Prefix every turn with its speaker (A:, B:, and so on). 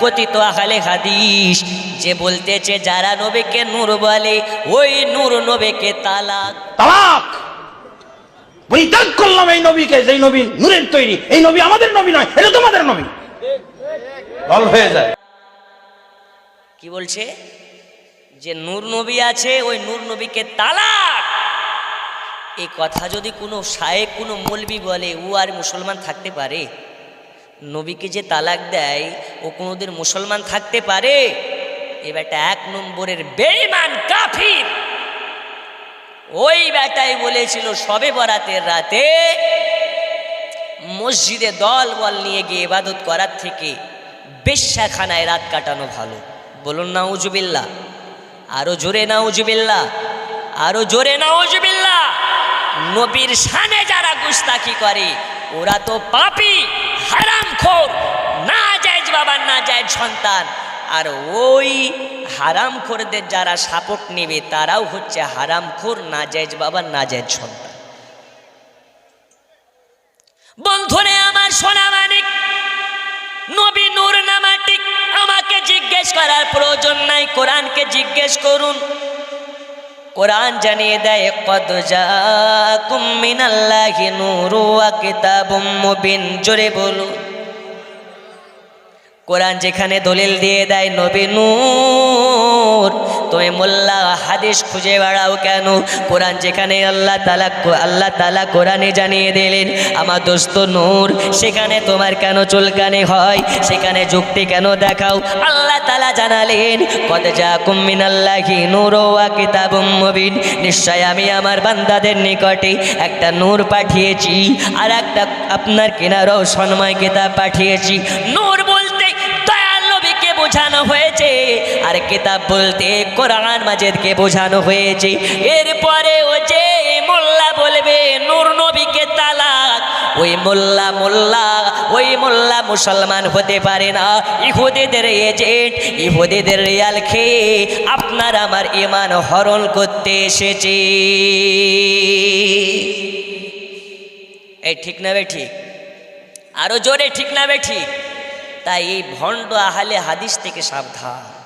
A: কথিত আহলে হাদিস যে বলতেছে যারা নবীকে নূর বলে ওই নূর নবীকে তালাক।
B: তালাক! পরিত্যাগ করলাম এই নবীকে যেই নবী নূরের তৈরি। এই নবী আমাদের নবী নয় এটা তোমাদের নবী। বল হয়ে যায়।
A: কি বলছে? যে নূর নবী আছে ওই নূর নবীকে তালাক! এই কথা যদি কোনো শায়েক কোনো মলবি বলে ও আর মুসলমান থাকতে পারে? নবীকে যে তালাক দেয়, ও কোনোদিন মুসলমান থাকতে পারে? এ বেটা এক নম্বরের বেইমান কাফির। ওই বেটাই বলেছিল, সবে বরাতের রাতে মসজিদে দল বল নিয়ে গিয়ে ইবাদত করার থেকে বেশ্যাখানায় রাত কাটানো ভালো। বলুন না উজুবিল্লা আরও জোরে না উজুবিল্লা আরও জোরে না উজুবিল্লা নবীর শানে যারা গুস্তাখি করে, ওরা তো পাপি। হারামখোর। না যায় বাবার, না যায় সন্তান। আর ওই হারামখোরদের যারা সাপোর্ট নেবে, তারাও হচ্ছে হারামখোর, না যায় বাবার, না যায় সন্তান। বন্ধুরে, আমার সোনা মানিক, নবী নূর নামাটিক, আমাকে জিজ্ঞেস করার প্রয়োজন নাই, কোরআনকে জিজ্ঞেস করুন। কোরআন জানিয়ে দেয় কদ জাকুম মিনাল্লাহি নূরু ওয়া কিতাবুম মুবিন। জোরে বলুন। কোরআন যেখানে দলিল দিয়ে দেয় নবী নূর। তুমি মোল্লা হাদিস খুঁজে বেড়াও কেন? কোরআন যেখানে আল্লাহ তালা আল্লাহ তালা কোরআনে জানিয়ে দিলেন, আমার দোস্ত নূর, সেখানে তোমার কেন চুলকানি হয়? সেখানে যুক্তি কেন দেখাও? আল্লাহ তালা জানালেন কত যা কুম্মিন আল্লাহি নূর কিতাবুম মুবিন। নিশ্চয় আমি আমার বান্দাদের নিকটে একটা নূর পাঠিয়েছি আর একটা আপনার কেনারও সন্ময় কিতাব পাঠিয়েছি। নূর বোঝানো হয়েছে। আর কিতাব বলতে কোরআন মাজিদকে বোঝানো হয়েছে। এরপরে ও যে মোল্লা বলবে, নূর নবীকে তালাক। ওই মোল্লা মোল্লা, ওই মোল্লা মুসলমান হতে পারে না। ইহুদিদের এজেন্ট, ইহুদিদের রিয়াল খেয়ে আপনার আমার ইমান হরণ করতে এসেছে। এই ঠিক না বে ঠিক? আরও জোরে ঠিক না বে ঠিক? তাই এই ভণ্ড আহালে হাদিস থেকে সাবধান।